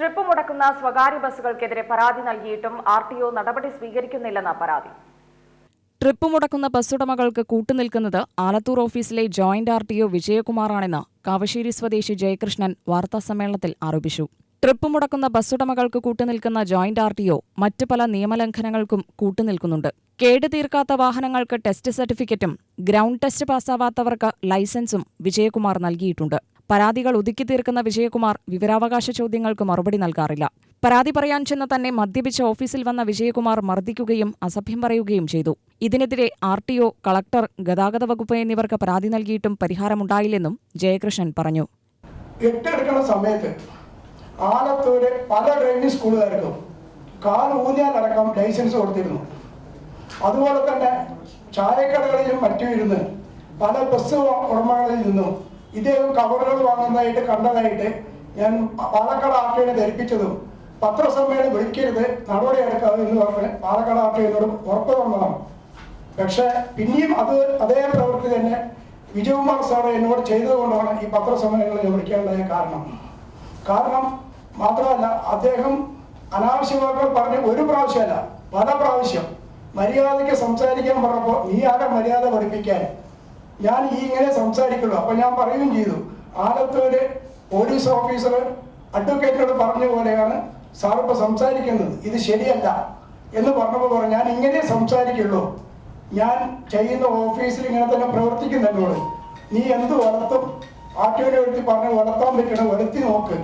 Trip മുടക്കുന്ന സ്വകാര്യ ബസ്സുകൾക്കെതിരെ പരാതി നൽകിയിട്ടും ആർ ടി ഒ നടപടി സ്വീകരിക്കുന്നില്ലെന്ന പരാതി. ട്രിപ്പ് മുടക്കുന്ന ബസ്സുടമകൾക്ക് കൂട്ടുനിൽക്കുന്നത് ആലത്തൂർ ഓഫീസിലെ ജോയിന്റ് ആർ ടി ഒ വിജയകുമാറാണെന്ന് കാവശ്ശേരി സ്വദേശി ജയകൃഷ്ണൻ വാർത്താസമ്മേളനത്തിൽ ആരോപിച്ചു. ട്രിപ്പ് മുടക്കുന്ന ബസ്സുടമകൾക്ക് കൂട്ടുനിൽക്കുന്ന ജോയിന്റ് ആർ ടി ഒ മറ്റ് പല നിയമലംഘനങ്ങൾക്കും കൂട്ടുനിൽക്കുന്നുണ്ട്. കേട് തീർക്കാത്ത വാഹനങ്ങൾക്ക് ടെസ്റ്റ് സർട്ടിഫിക്കറ്റും ഗ്രൗണ്ട് ടെസ്റ്റ് പാസ്സാവാത്തവർക്ക് ലൈസൻസും വിജയകുമാർ നൽകിയിട്ടുണ്ട്. പരാതികൾ ഒതുക്കി തീർക്കുന്ന വിജയകുമാർ വിവരാവകാശ ചോദ്യങ്ങൾക്ക് മറുപടി നൽകാറില്ല. പരാതി പറയാൻ ചെന്ന് തന്നെ മദ്യപിച്ച ഓഫീസിൽ വന്ന വിജയകുമാർ മർദ്ദിക്കുകയും അസഭ്യം പറയുകയും ചെയ്തു. ഇതിനെതിരെ ആർ ടി ഒ കളക്ടർ ഗതാഗത വകുപ്പ് എന്നിവർക്ക് പരാതി നൽകിയിട്ടും പരിഹാരമുണ്ടായില്ലെന്നും ജയകൃഷ്ണൻ പറഞ്ഞു. സമയത്ത് ആലത്തൂര് പല ഡ്രൈവിംഗ് സ്കൂളുകാർക്കും കാൽ ഊന്നിയാലടക്കം ലൈസൻസ് കൊടുത്തിരുന്നു. അതുപോലെ തന്നെ ചായക്കടകളിലും മറ്റും ഇരുന്ന് പല ബസ് ഉടമകളിൽ നിന്നും ഇദ്ദേഹം കവറുകൾ വാങ്ങുന്നതായിട്ട് കണ്ടതായിട്ട് ഞാൻ പാലക്കാട് ആർട്ടിനെ ധരിപ്പിച്ചതും പത്രസമ്മേളനം വിളിക്കരുത് നടപടിയെടുക്കാതെ എന്ന് പറഞ്ഞ് പാലക്കാട് ആർട്ടിനോട് ഉറപ്പ് തന്നതാണ്. പക്ഷെ പിന്നെയും അത് അതേ പ്രവൃത്തി തന്നെ വിജയകുമാർ സാർ എന്നോട് ചെയ്തതുകൊണ്ടാണ് ഈ പത്രസമ്മേളനങ്ങളിൽ വിളിക്കാനുണ്ടായ കാരണം. കാരണം മാത്രമല്ല അദ്ദേഹം അനാവശ്യമാക്കൾ പറഞ്ഞ് ഒരു പ്രാവശ്യമല്ല പല പ്രാവശ്യം മര്യാദയ്ക്ക് സംസാരിക്കാൻ പറഞ്ഞപ്പോൾ നീ ആരെ മര്യാദ പഠിപ്പിക്കാൻ? ഞാൻ ഈ ഇങ്ങനെ സംസാരിക്കുള്ളൂ. അപ്പൊ ഞാൻ പറയുകയും ചെയ്തു. ആലത്തൂര് പോലീസ് ഓഫീസർ അഡ്വക്കേറ്റിനോട് പറഞ്ഞ പോലെയാണ് സാർ ഇപ്പൊ സംസാരിക്കുന്നത്. ഇത് ശരിയല്ല എന്ന് പറഞ്ഞപ്പോൾ പറഞ്ഞു ഞാൻ ഇങ്ങനെ സംസാരിക്കുള്ളൂ. ഞാൻ ചെയ്യുന്ന ഓഫീസിൽ ഇങ്ങനെ തന്നെ പ്രവർത്തിക്കുന്ന എന്നോട്. നീ എന്ത് വളർത്തും? ആർട്ടിയോനെ എടുത്ത് പറഞ്ഞ് വളർത്താൻ പറ്റണം വളർത്തി നോക്ക്.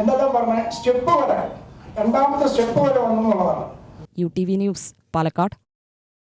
എന്നെല്ലാം പറഞ്ഞ് സ്റ്റെപ്പ് വരെ രണ്ടാമത്തെ സ്റ്റെപ്പ് വരെ വന്നു എന്നുള്ളതാണ്. U T V news Palakkad.